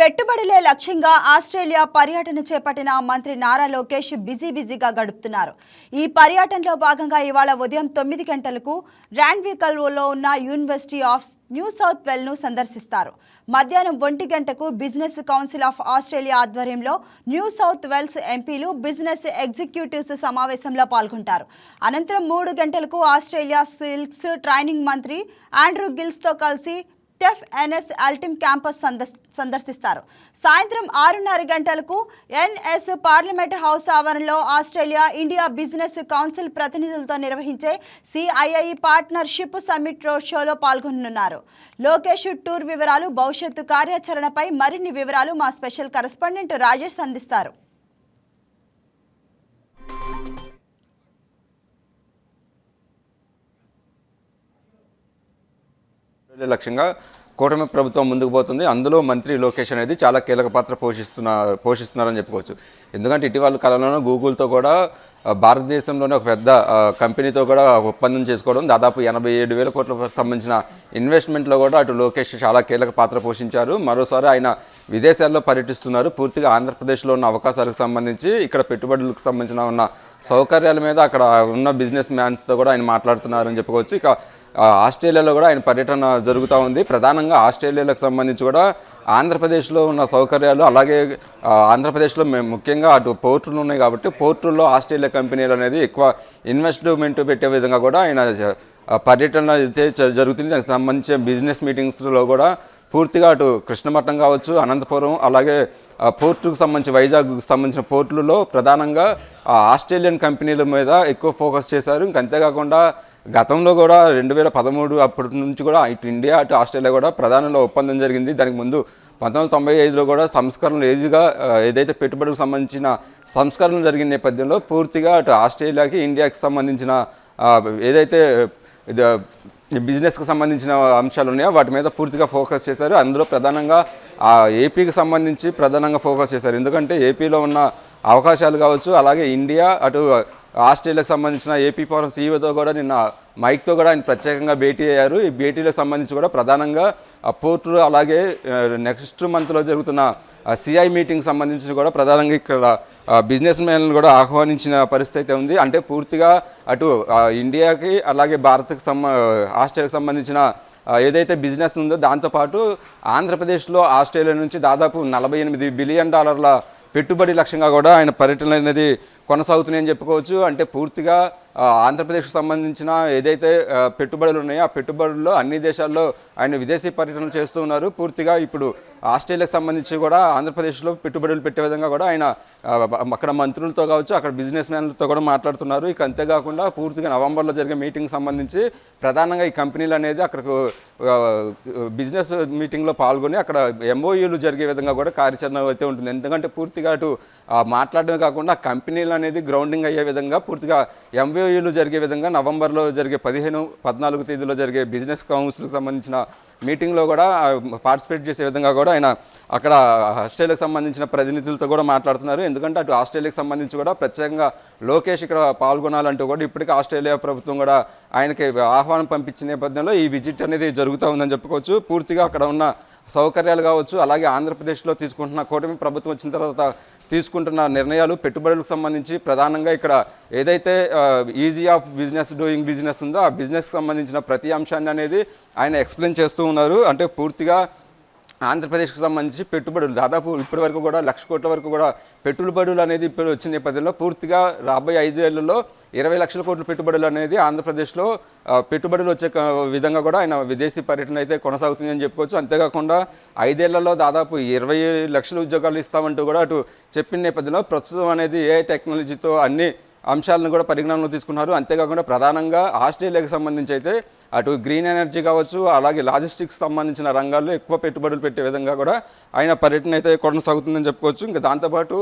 పెట్టుబడులే లక్ష్యంగా ఆస్ట్రేలియా పర్యటన చేపట్టిన మంత్రి నారా లోకేష్ బిజీ బిజీగా గడుపుతున్నారు. ఈ పర్యటనలో భాగంగా ఇవాళ ఉదయం తొమ్మిది గంటలకు ర్యాండ్వికల్లో ఉన్న యూనివర్సిటీ ఆఫ్ న్యూ సౌత్ వెల్ను సందర్శిస్తారు. మధ్యాహ్నం ఒంటి గంటకు బిజినెస్ కౌన్సిల్ ఆఫ్ ఆస్ట్రేలియా ఆధ్వర్యంలో న్యూ సౌత్ వెల్స్ ఎంపీలు బిజినెస్ ఎగ్జిక్యూటివ్స్ సమావేశంలో పాల్గొంటారు. అనంతరం మూడు గంటలకు ఆస్ట్రేలియా సిల్క్స్ ట్రైనింగ్ మంత్రి ఆండ్రూ గిల్స్తో కలిసి టెఫ్ ఎన్ఎస్ అల్టిమ్ క్యాంపస్ సందర్శ సందర్శిస్తారు. సాయంత్రం ఆరున్నర గంటలకు ఎన్ఎస్ పార్లమెంట్ హౌస్ ఆవరణలో ఆస్ట్రేలియా ఇండియా బిజినెస్ కౌన్సిల్ ప్రతినిధులతో నిర్వహించే సిఐఐ పార్ట్నర్షిప్ సమ్మిట్ రోడ్ షోలో పాల్గొనున్నారు లోకేష్ టూర్ వివరాలు భవిష్యత్తు కార్యాచరణపై మరిన్ని వివరాలు మా స్పెషల్ కరెస్పాండెంట్ రాజేష్ అందిస్తారు. లక్ష్యంగా కూటమి ప్రభుత్వం ముందుకు పోతుంది. అందులో మంత్రి లోకేష్ అనేది చాలా కీలక పాత్ర పోషిస్తున్న పోషిస్తున్నారని చెప్పుకోవచ్చు. ఎందుకంటే ఇటీవల కాలంలో గూగుల్తో కూడా భారతదేశంలోనే ఒక పెద్ద కంపెనీతో కూడా ఒప్పందం చేసుకోవడం దాదాపు ఎనభై ఏడు వేల కోట్లకు సంబంధించిన ఇన్వెస్ట్మెంట్లో కూడా అటు లోకేష్ చాలా కీలక పాత్ర పోషించారు. మరోసారి ఆయన విదేశాల్లో పర్యటిస్తున్నారు. పూర్తిగా ఆంధ్రప్రదేశ్లో ఉన్న అవకాశాలకు సంబంధించి ఇక్కడ పెట్టుబడులకు సంబంధించిన ఉన్న సౌకర్యాల మీద అక్కడ ఉన్న బిజినెస్ మ్యాన్స్తో కూడా ఆయన మాట్లాడుతున్నారని చెప్పుకోవచ్చు. ఇక ఆస్ట్రేలియాలో కూడా ఆయన పర్యటన జరుగుతూ ఉంది. ప్రధానంగా ఆస్ట్రేలియాలకు సంబంధించి కూడా ఆంధ్రప్రదేశ్లో ఉన్న సౌకర్యాలు అలాగే ఆంధ్రప్రదేశ్లో మేము ముఖ్యంగా అటు పోర్టులు ఉన్నాయి కాబట్టి పోర్టుల్లో ఆస్ట్రేలియా కంపెనీలు అనేది ఎక్కువ ఇన్వెస్ట్మెంట్ పెట్టే విధంగా కూడా ఆయన పర్యటన అయితే జరుగుతుంది. దానికి సంబంధించిన బిజినెస్ మీటింగ్స్లో కూడా పూర్తిగా అటు కృష్ణమఠం కావచ్చు అనంతపురం అలాగే పోర్టుకు సంబంధించి వైజాగ్కు సంబంధించిన పోర్టులలో ప్రధానంగా ఆస్ట్రేలియన్ కంపెనీల మీద ఎక్కువ ఫోకస్ చేశారు. ఇంకంతేకాకుండా గతంలో కూడా రెండు వేల పదమూడు అప్పటి నుంచి కూడా ఇటు ఇండియా అటు ఆస్ట్రేలియా కూడా ప్రధానంలో ఒప్పందం జరిగింది. దానికి ముందు పంతొమ్మిది వందల తొంభై ఐదులో కూడా సంస్కరణలు ఏజీగా ఏదైతే పెట్టుబడులకు సంబంధించిన సంస్కరణలు జరిగిన నేపథ్యంలో పూర్తిగా అటు ఆస్ట్రేలియాకి ఇండియాకి సంబంధించిన ఏదైతే బిజినెస్కి సంబంధించిన అంశాలు ఉన్నాయో వాటి మీద పూర్తిగా ఫోకస్ చేశారు. అందులో ప్రధానంగా ఆ ఏపీకి సంబంధించి ప్రధానంగా ఫోకస్ చేశారు. ఎందుకంటే ఏపీలో ఉన్న అవకాశాలు కావచ్చు అలాగే ఇండియా అటు ఆస్ట్రేలియాకు సంబంధించిన ఏపీ పవర్ సీఈఓతో కూడా నిన్న మైక్తో కూడా ఆయన ప్రత్యేకంగా భేటీ అయ్యారు. ఈ భేటీలకు సంబంధించి కూడా ప్రధానంగా పోర్టు అలాగే నెక్స్ట్ మంత్లో జరుగుతున్న సిఐ మీటింగ్ సంబంధించి కూడా ప్రధానంగా ఇక్కడ బిజినెస్ మ్యాన్లు కూడా ఆహ్వానించిన పరిస్థితి అయితే ఉంది. అంటే పూర్తిగా అటు ఇండియాకి అలాగే భారత్కి సంబ ఆస్ట్రేలియాకి సంబంధించిన ఏదైతే బిజినెస్ ఉందో దాంతోపాటు ఆంధ్రప్రదేశ్లో ఆస్ట్రేలియా నుంచి దాదాపు నలభై ఎనిమిది బిలియన్ డాలర్ల పెట్టుబడి లక్ష్యంగా కూడా ఆయన పర్యటన అనేది కొనసాగుతున్నాయని చెప్పుకోవచ్చు. అంటే పూర్తిగా ఆంధ్రప్రదేశ్కు సంబంధించిన ఏదైతే పెట్టుబడులు ఉన్నాయో ఆ పెట్టుబడుల్లో అన్ని దేశాల్లో ఆయన విదేశీ పర్యటనలు చేస్తూ ఉన్నారు. పూర్తిగా ఇప్పుడు ఆస్ట్రేలియాకి సంబంధించి కూడా ఆంధ్రప్రదేశ్లో పెట్టుబడులు పెట్టే విధంగా కూడా ఆయన అక్కడ మంత్రులతో కావచ్చు అక్కడ బిజినెస్ మ్యాన్లతో కూడా మాట్లాడుతున్నారు. ఇక అంతేకాకుండా పూర్తిగా నవంబర్లో జరిగే మీటింగ్ సంబంధించి ప్రధానంగా ఈ కంపెనీలు అనేది అక్కడకు బిజినెస్ మీటింగ్లో పాల్గొని అక్కడ ఎంఓయూలు జరిగే విధంగా కూడా కార్యాచరణ అయితే ఉంటుంది. ఎందుకంటే పూర్తిగా అటు ఆ, మాట్లాడడమే కాకుండా కంపెనీలు అనేది గ్రౌండింగ్ అయ్యే విధంగా పూర్తిగా ఎంఓయూలు జరిగే విధంగా నవంబర్లో జరిగే పదిహేను పద్నాలుగు తేదీలో జరిగే బిజినెస్ కౌన్సిల్కి సంబంధించిన మీటింగ్లో కూడా పార్టిసిపేట్ చేసే విధంగా కూడా ఆయన అక్కడ ఆస్ట్రేలియాకి సంబంధించిన ప్రతినిధులతో కూడా మాట్లాడుతున్నారు. ఎందుకంటే అటు ఆస్ట్రేలియాకి సంబంధించి కూడా ప్రత్యేకంగా లోకేష్ ఇక్కడ పాల్గొనాలంటూ కూడా ఇప్పటికీ ఆస్ట్రేలియా ప్రభుత్వం కూడా ఆయనకి ఆహ్వానం పంపించిన నేపథ్యంలో ఈ విజిట్ అనేది జరుగుతూ ఉందని చెప్పుకోవచ్చు. పూర్తిగా అక్కడ ఉన్న సౌకర్యాలు కావచ్చు అలాగే ఆంధ్రప్రదేశ్లో తీసుకుంటున్న కూటమి ప్రభుత్వం వచ్చిన తర్వాత తీసుకుంటున్న నిర్ణయాలు పెట్టుబడులకు సంబంధించి ప్రధానంగా ఇక్కడ ఏదైతే easy of business doing business ఉందో ఆ బిజినెస్కి సంబంధించిన ప్రతి అంశాన్ని అనేది ఆయన ఎక్స్ప్లెయిన్ చేస్తూ ఉన్నారు. అంటే పూర్తిగా ఆంధ్రప్రదేశ్కి సంబంధించి పెట్టుబడులు. దాదాపు ఇప్పటి వరకు కూడా లక్ష కోట్ల వరకు కూడా పెట్టుబడులు అనేది ఇప్పుడు వచ్చిన నేపథ్యంలో పూర్తిగా రాబోయే ఐదేళ్ళలో ఇరవై లక్షల కోట్ల పెట్టుబడులు అనేది ఆంధ్రప్రదేశ్లో పెట్టుబడులు వచ్చే విధంగా కూడా ఆయన విదేశీ పర్యటన అయితే కొనసాగుతుందని చెప్పుకోవచ్చు. అంతేకాకుండా ఐదేళ్ళలో దాదాపు ఇరవై లక్షల ఉద్యోగాలు ఇస్తామంటూ కూడా అటు చెప్పిన నేపథ్యంలో ప్రస్తుతం అనేది ఏ టెక్నాలజీతో అన్ని అంశాలను కూడా పరిగణనలో తీసుకున్నారు. అంతేకాకుండా ప్రధానంగా ఆస్ట్రేలియాకి సంబంధించి అయితే అటు గ్రీన్ ఎనర్జీ కావచ్చు అలాగే లాజిస్టిక్స్ సంబంధించిన రంగాల్లో ఎక్కువ పెట్టుబడులు పెట్టే విధంగా కూడా ఆయన పర్యటన అయితే కొనసాగుతుందని చెప్పుకోవచ్చు. ఇంకా దాంతోపాటు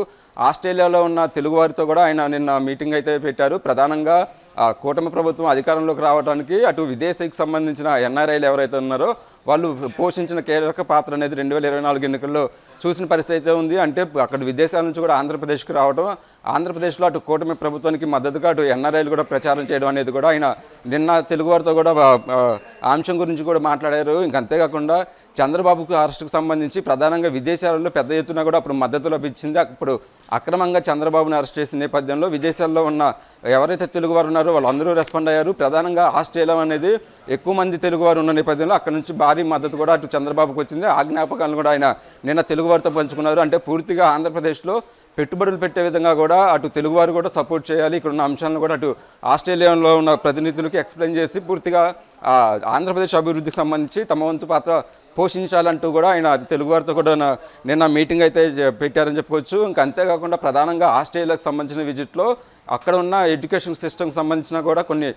ఆస్ట్రేలియాలో ఉన్న తెలుగువారితో కూడా ఆయన నిన్న మీటింగ్ అయితే పెట్టారు. ప్రధానంగా కూటమి ప్రభుత్వం అధికారంలోకి రావడానికి అటు విదేశీకి సంబంధించిన ఎన్ఆర్ఐలు ఎవరైతే ఉన్నారో వాళ్ళు పోషించిన కీలక పాత్ర అనేది రెండు వేల ఇరవై నాలుగు ఎన్నికల్లో చూసిన పరిస్థితి అయితే ఉంది. అంటే అక్కడ విదేశాల నుంచి కూడా ఆంధ్రప్రదేశ్కి రావడం ఆంధ్రప్రదేశ్లో అటు కూటమి ప్రభుత్వానికి మద్దతుగా అటు ఎన్ఆర్ఐలు కూడా ప్రచారం చేయడం అనేది కూడా ఆయన నిన్న తెలుగువారితో కూడా అంశం గురించి కూడా మాట్లాడారు. ఇంక అంతేకాకుండా చంద్రబాబుకు అరెస్టుకు సంబంధించి ప్రధానంగా విదేశాలలో పెద్ద ఎత్తున కూడా అప్పుడు మద్దతు లభించింది. అప్పుడు అక్రమంగా చంద్రబాబును అరెస్ట్ చేసిన నేపథ్యంలో విదేశాల్లో ఉన్న ఎవరైతే తెలుగువారు ఉన్నారో వాళ్ళందరూ రెస్పాండ్ అయ్యారు. ప్రధానంగా ఆస్ట్రేలియా అనేది ఎక్కువ మంది తెలుగువారు ఉన్న నేపథ్యంలో అక్కడ నుంచి భారీ మద్దతు కూడా అటు చంద్రబాబుకు వచ్చింది. ఆ జ్ఞాపకాలను కూడా ఆయన నిన్న తెలుగువారితో పంచుకున్నారు. అంటే పూర్తిగా ఆంధ్రప్రదేశ్లో పెట్టుబడులు పెట్టే విధంగా కూడా అటు తెలుగువారు కూడా సపోర్ట్ చేయాలి. ఇక్కడ ఉన్న అంశాలను కూడా అటు ఆస్ట్రేలియాలో ఉన్న ప్రతినిధులకి ఎక్స్ప్లెయిన్ చేసి పూర్తిగా ఆంధ్రప్రదేశ్ అభివృద్ధికి సంబంధించి తమ వంతు పాత్ర పోషించాలంటూ కూడా ఆయన తెలుగువారితో కూడా నిన్న మీటింగ్ అయితే పెట్టారని చెప్పుకోవచ్చు. ఇంకా అంతేకాకుండా ప్రధానంగా ఆస్ట్రేలియాకు సంబంధించిన విజిట్లో అక్కడ ఉన్న ఎడ్యుకేషన్ సిస్టమ్కి సంబంధించిన కూడా కొన్ని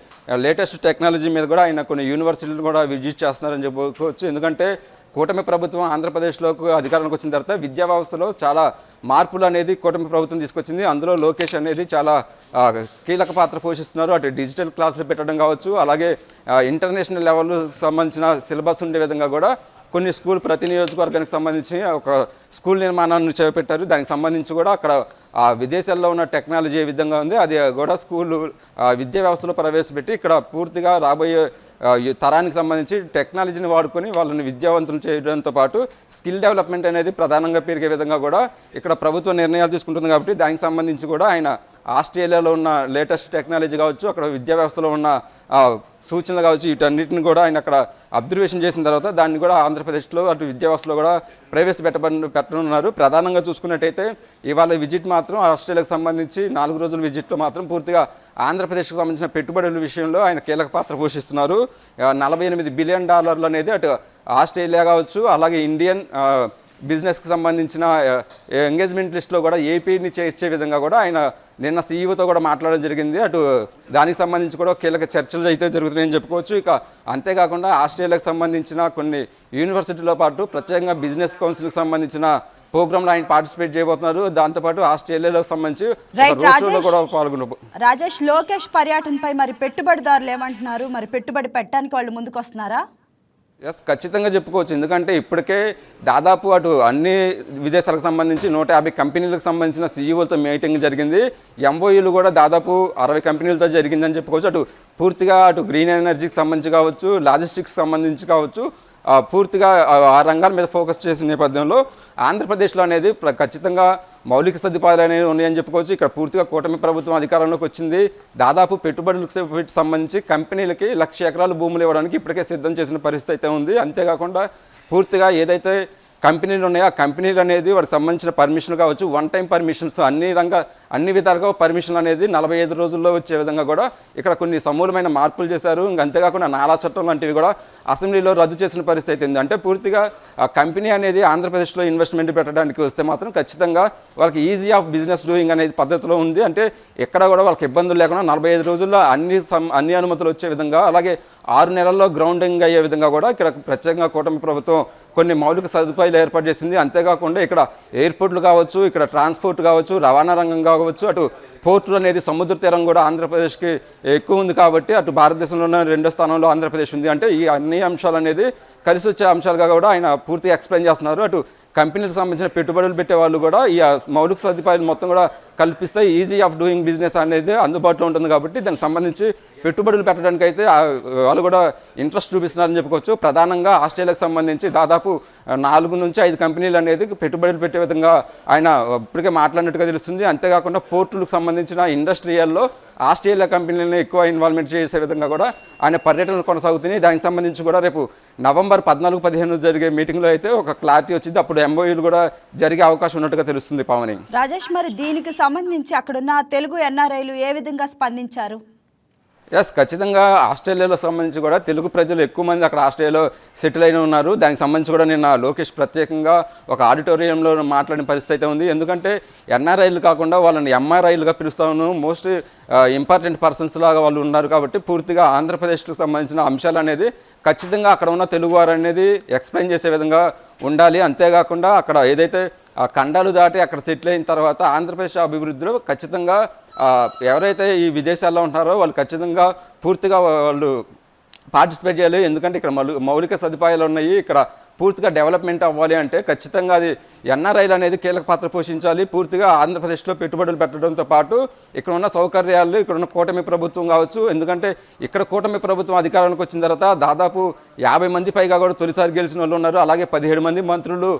లేటెస్ట్ టెక్నాలజీ మీద కూడా ఆయన కొన్ని యూనివర్సిటీలు కూడా విజిట్ చేస్తున్నారని చెప్పుకోవచ్చు. ఎందుకంటే కూటమి ప్రభుత్వం ఆంధ్రప్రదేశ్లోకి అధికారంలోకి వచ్చిన తర్వాత విద్యా వ్యవస్థలో చాలా మార్పులు అనేది కూటమి ప్రభుత్వం తీసుకొచ్చింది. అందులో లోకేష్ అనేది చాలా కీలక పాత్ర పోషిస్తున్నారు. అటు డిజిటల్ క్లాసులు పెట్టడం కావచ్చు అలాగే ఇంటర్నేషనల్ లెవెల్ సంబంధించిన సిలబస్ ఉండే విధంగా కూడా కొన్ని స్కూల్ ప్రతి నియోజకవర్గానికి సంబంధించి ఒక స్కూల్ నిర్మాణాన్ని చేపట్టారు. దానికి సంబంధించి కూడా అక్కడ ఆ విదేశాల్లో ఉన్న టెక్నాలజీ ఏ విధంగా ఉంది అది కూడా స్కూల్ విద్యా వ్యవస్థలో ప్రవేశపెట్టి ఇక్కడ పూర్తిగా రాబోయే తరానికి సంబంధించి టెక్నాలజీని వాడుకొని వాళ్ళని విద్యావంతులు చేయడంతో పాటు స్కిల్ డెవలప్మెంట్ అనేది ప్రధానంగా పెరిగే విధంగా కూడా ఇక్కడ ప్రభుత్వం నిర్ణయాలు తీసుకుంటుంది కాబట్టి దానికి సంబంధించి కూడా ఆయన ఆస్ట్రేలియాలో ఉన్న లేటెస్ట్ టెక్నాలజీ కావచ్చు అక్కడ విద్యా వ్యవస్థలో ఉన్న సూచనలు కావచ్చు వీటన్నిటిని కూడా ఆయన అక్కడ అబ్జర్వేషన్ చేసిన తర్వాత దాన్ని కూడా ఆంధ్రప్రదేశ్లో అటు విద్యావస్థలో కూడా ప్రవేశపెట్టబడి పెట్టనున్నారు. ప్రధానంగా చూసుకున్నట్టయితే ఇవాళ విజిట్ మాత్రం ఆస్ట్రేలియాకి సంబంధించి నాలుగు రోజుల విజిట్లో మాత్రం పూర్తిగా ఆంధ్రప్రదేశ్కు సంబంధించిన పెట్టుబడుల విషయంలో ఆయన కీలక పాత్ర పోషిస్తున్నారు. నలభై ఎనిమిది బిలియన్ డాలర్లు అనేది అటు ఆస్ట్రేలియా కావచ్చు అలాగే ఇండియన్ బిజినెస్కి సంబంధించిన ఎంగేజ్మెంట్ లిస్ట్లో కూడా ఏపీని చేర్చే విధంగా కూడా ఆయన నిన్న సీఈఓతో కూడా మాట్లాడడం జరిగింది. అటు దానికి సంబంధించి కూడా కీలక చర్చలు అయితే జరుగుతున్నాయని చెప్పుకోవచ్చు. ఇక అంతేకాకుండా ఆస్ట్రేలియాకి సంబంధించిన కొన్ని యూనివర్సిటీలో పాటు ప్రత్యేకంగా బిజినెస్ కౌన్సిల్కి సంబంధించిన ప్రోగ్రాంలో ఆయన పార్టిసిపేట్ చేయబోతున్నారు. దాంతోపాటు ఆస్ట్రేలియాలో సంబంధించి. కూడా రాజేష్ లోకేష్ పర్యటనపై మరి పెట్టుబడిదారులు ఏమంటున్నారు? మరి పెట్టుబడి పెట్టడానికి వాళ్ళు ముందుకు వస్తున్నారా ఎస్ ఖచ్చితంగా చెప్పుకోవచ్చు. ఎందుకంటే ఇప్పటికే దాదాపు అటు అన్ని విదేశాలకు సంబంధించి నూట యాభై కంపెనీలకు సంబంధించిన సీఈఓలతో మీటింగ్ జరిగింది. ఎంఓఈలు కూడా దాదాపు అరవై కంపెనీలతో జరిగిందని చెప్పుకోవచ్చు. అటు పూర్తిగా అటు గ్రీన్ ఎనర్జీకి సంబంధించి కావచ్చు లాజిస్టిక్స్ సంబంధించి కావచ్చు పూర్తిగా ఆ ఆ రంగాల మీద ఫోకస్ చేసిన నేపథ్యంలో ఆంధ్రప్రదేశ్లో అనేది ప్ర- ఖచ్చితంగా మౌలిక సదుపాయాలు అనేవి ఉన్నాయని చెప్పుకోవచ్చు. ఇక్కడ పూర్తిగా కూటమి ప్రభుత్వం అధికారంలోకి వచ్చింది. దాదాపు పెట్టుబడులకు సంబంధించి కంపెనీలకి లక్ష ఎకరాల భూములు ఇవ్వడానికి ఇప్పటికే సిద్ధం చేసిన పరిస్థితి అయితే ఉంది. అంతేకాకుండా పూర్తిగా ఏదైతే కంపెనీలు ఉన్నాయో ఆ కంపెనీలు అనేది వాటికి సంబంధించిన పర్మిషన్ కావచ్చు వన్ టైం పర్మిషన్స్ అన్ని రంగ అన్ని విధాలుగా పర్మిషన్ అనేది నలభై ఐదు రోజుల్లో వచ్చే విధంగా కూడా ఇక్కడ కొన్ని సమూలమైన మార్పులు చేశారు. ఇంకా అంతేకాకుండా నాలా చట్టం లాంటివి కూడా అసెంబ్లీలో రద్దు చేసిన పరిస్థితి అయింది అంటే పూర్తిగా కంపెనీ అనేది ఆంధ్రప్రదేశ్లో ఇన్వెస్ట్మెంట్ పెట్టడానికి వస్తే మాత్రం ఖచ్చితంగా వాళ్ళకి ఈజీ ఆఫ్ బిజినెస్ డూయింగ్ అనేది పద్ధతిలో ఉంది. అంటే ఎక్కడ కూడా వాళ్ళకి ఇబ్బందులు లేకుండా నలభై ఐదు రోజుల్లో అన్ని సం అన్ని అనుమతులు వచ్చే విధంగా అలాగే ఆరు నెలల్లో గ్రౌండింగ్ అయ్యే విధంగా కూడా ఇక్కడ ప్రత్యేకంగా కూటమి ప్రభుత్వం కొన్ని మౌలిక సదుపాయాలు ఏర్పాటు చేసింది. అంతేకాకుండా ఇక్కడ ఎయిర్పోర్ట్లు కావచ్చు ఇక్కడ ట్రాన్స్పోర్ట్ కావచ్చు రవాణా రంగం కావచ్చు అటు పోర్టులు అనేది సముద్ర తీరం కూడా ఆంధ్రప్రదేశ్కి ఎక్కువ ఉంది కాబట్టి అటు భారతదేశంలోనే రెండో స్థానంలో ఆంధ్రప్రదేశ్ ఉంది. అంటే ఈ అన్ని అంశాలు అనేది కలిసి వచ్చే అంశాలుగా కూడా ఆయన పూర్తిగా ఎక్స్ప్లెయిన్ చేస్తున్నారు. అటు కంపెనీలకు సంబంధించిన పెట్టుబడులు పెట్టే వాళ్ళు కూడా ఈ మౌలిక సదుపాయాలు మొత్తం కూడా కల్పిస్తే ఈజీ ఆఫ్ డూయింగ్ బిజినెస్ అనేది అందుబాటులో ఉంటుంది కాబట్టి దానికి సంబంధించి పెట్టుబడులు పెట్టడానికి అయితే వాళ్ళు కూడా ఇంట్రెస్ట్ చూపిస్తున్నారని చెప్పుకోవచ్చు. ప్రధానంగా ఆస్ట్రేలియాకి సంబంధించి దాదాపు నాలుగు నుంచి ఐదు కంపెనీలు అనేది పెట్టుబడులు పెట్టే విధంగా ఆయన ఇప్పటికే మాట్లాడినట్టుగా తెలుస్తుంది. అంతేకాకుండా పోర్టులకు సంబంధించిన ఇండస్ట్రియల్లో ఆస్ట్రేలియా కంపెనీలను ఎక్కువ ఇన్వాల్వ్మెంట్ చేసే విధంగా కూడా ఆయన పర్యటనలు కొనసాగుతున్నాయి. దానికి సంబంధించి కూడా రేపు నవంబర్ పద్నాలుగు పదిహేను జరిగే మీటింగ్లో అయితే ఒక క్లారిటీ వచ్చింది. అప్పుడు ఎంఓయూలు కూడా జరిగే అవకాశం ఉన్నట్టుగా తెలుస్తుంది పవని. రాజేష్ మరి దీనికి సంబంధించి అక్కడున్న తెలుగు ఎన్ఆర్ఐలు ఏ విధంగా స్పందించారు? ఎస్ ఖచ్చితంగా ఆస్ట్రేలియాలో సంబంధించి కూడా తెలుగు ప్రజలు ఎక్కువ మంది అక్కడ ఆస్ట్రేలియాలో సెటిల్ అయిన ఉన్నారు. దానికి సంబంధించి కూడా నిన్న లోకేష్ ప్రత్యేకంగా ఒక ఆడిటోరియంలో మాట్లాడిన పరిస్థితి అయితే ఉంది. ఎందుకంటే ఎన్ఆర్ఐలు కాకుండా వాళ్ళని ఎంఆర్ఐలుగా పిలుస్తాను. మోస్ట్ ఇంపార్టెంట్ పర్సన్స్ లాగా వాళ్ళు ఉన్నారు కాబట్టి పూర్తిగా ఆంధ్రప్రదేశ్కు సంబంధించిన అంశాలు అనేది ఖచ్చితంగా అక్కడ ఉన్న తెలుగువారు అనేది ఎక్స్ప్లెయిన్ చేసే విధంగా ఉండాలి. అంతేకాకుండా అక్కడ ఏదైతే ఆ ఖండాలు దాటి అక్కడ సెటిల్ అయిన తర్వాత ఆంధ్రప్రదేశ్ అభివృద్ధిలో ఖచ్చితంగా ఎవరైతే ఈ విదేశాల్లో ఉంటున్నారో వాళ్ళు ఖచ్చితంగా పూర్తిగా వాళ్ళు పార్టిసిపేట్ చేయాలి. ఎందుకంటే ఇక్కడ మౌలిక సదుపాయాలు ఉన్నాయి. ఇక్కడ పూర్తిగా డెవలప్మెంట్ అవ్వాలి అంటే ఖచ్చితంగా అది ఎన్ఆర్ఐలు అనేది కీలక పాత్ర పోషించాలి. పూర్తిగా ఆంధ్రప్రదేశ్లో పెట్టుబడులు పెట్టడంతో పాటు ఇక్కడ ఉన్న సౌకర్యాలు ఇక్కడ ఉన్న కూటమి ప్రభుత్వం కావచ్చు ఎందుకంటే ఇక్కడ కూటమి ప్రభుత్వం అధికారానికి వచ్చిన తర్వాత దాదాపు యాభై మంది పైగా కూడా తొలిసారి గెలిచిన వాళ్ళు ఉన్నారు. అలాగే పదిహేడు మంది మంత్రులు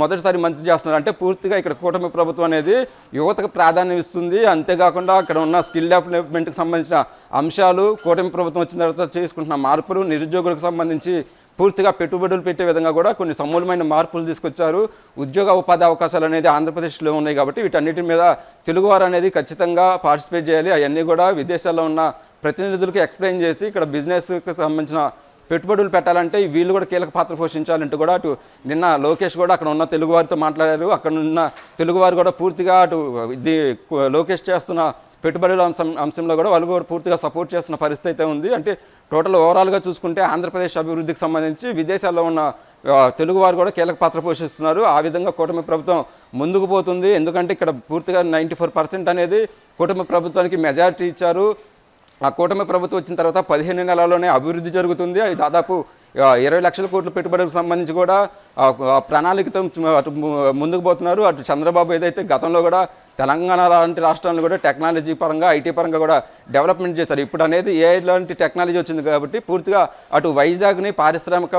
మొదటిసారి మంత్రి చేస్తున్నారు. అంటే పూర్తిగా ఇక్కడ కూటమి ప్రభుత్వం అనేది యువతకు ప్రాధాన్యం ఇస్తుంది. అంతేకాకుండా అక్కడ ఉన్న స్కిల్ డెవలప్మెంట్కి సంబంధించిన అంశాలు కూటమి ప్రభుత్వం వచ్చిన తర్వాత చేసుకుంటున్న మార్పులు నిరుద్యోగులకు సంబంధించి పూర్తిగా పెట్టుబడులు పెట్టే విధంగా కూడా కొన్ని సమూలమైన మార్పులు తీసుకొచ్చారు. ఉద్యోగ ఉపాధి అవకాశాలు అనేది ఆంధ్రప్రదేశ్లో ఉన్నాయి కాబట్టి వీటన్నిటి మీద తెలుగువారు అనేది ఖచ్చితంగా పార్టిసిపేట్ చేయాలి. అవన్నీ కూడా విదేశాల్లో ఉన్న ప్రతినిధులకు ఎక్స్ప్లెయిన్ చేసి ఇక్కడ బిజినెస్కి సంబంధించిన పెట్టుబడులు పెట్టాలంటే వీళ్ళు కూడా కీలక పాత్ర పోషించాలంటూ కూడా అటు నిన్న లోకేష్ కూడా అక్కడ ఉన్న తెలుగువారితో మాట్లాడారు. అక్కడ ఉన్న తెలుగువారు కూడా పూర్తిగా అటు ఇది లోకేష్ చేస్తున్న పెట్టుబడుల అంశం అంశంలో కూడా వాళ్ళు కూడా పూర్తిగా సపోర్ట్ చేస్తున్న పరిస్థితి అయితే ఉంది. అంటే టోటల్ ఓవరాల్గా చూసుకుంటే ఆంధ్రప్రదేశ్ అభివృద్ధికి సంబంధించి విదేశాల్లో ఉన్న తెలుగువారు కూడా కీలక పాత్ర పోషిస్తున్నారు. ఆ విధంగా కూటమి ప్రభుత్వం ముందుకు పోతుంది. ఎందుకంటే ఇక్కడ పూర్తిగా నైంటీ ఫోర్ పర్సెంట్ అనేది కూటమి ప్రభుత్వానికి మెజారిటీ ఇచ్చారు. ఆ కూటమి ప్రభుత్వం వచ్చిన తర్వాత పదిహేను నెలల్లోనే అభివృద్ధి జరుగుతుంది. అది దాదాపు ఇరవై లక్షల కోట్ల పెట్టుబడులకు సంబంధించి కూడా ప్రణాళికతో అటు ముందుకు పోతున్నారు. అటు చంద్రబాబు ఏదైతే గతంలో కూడా తెలంగాణ లాంటి రాష్ట్రాలను కూడా టెక్నాలజీ పరంగా ఐటీ పరంగా కూడా డెవలప్మెంట్ చేశారు. ఇప్పుడు అనేది ఏ లాంటి టెక్నాలజీ వచ్చింది కాబట్టి పూర్తిగా అటు వైజాగ్ని పారిశ్రామిక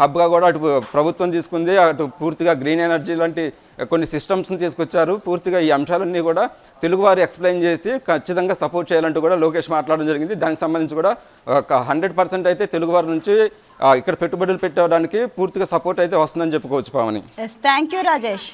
హబ్గా కూడా అటు ప్రభుత్వం తీసుకుంది. అటు పూర్తిగా గ్రీన్ ఎనర్జీ లాంటి కొన్ని సిస్టమ్స్ని తీసుకొచ్చారు. పూర్తిగా ఈ అంశాలన్నీ కూడా తెలుగువారు ఎక్స్ప్లెయిన్ చేసి ఖచ్చితంగా సపోర్ట్ చేయాలంటూ కూడా లోకేష్ మాట్లాడడం జరిగింది. దానికి సంబంధించి కూడా ఒక హండ్రెడ్ పర్సెంట్ అయితే తెలుగువారి నుంచి ఇక్కడ పెట్టుబడులు పెట్టడానికి పూర్తిగా సపోర్ట్ అయితే వస్తుందని చెప్పుకోవచ్చు పావని. Thank you Rajesh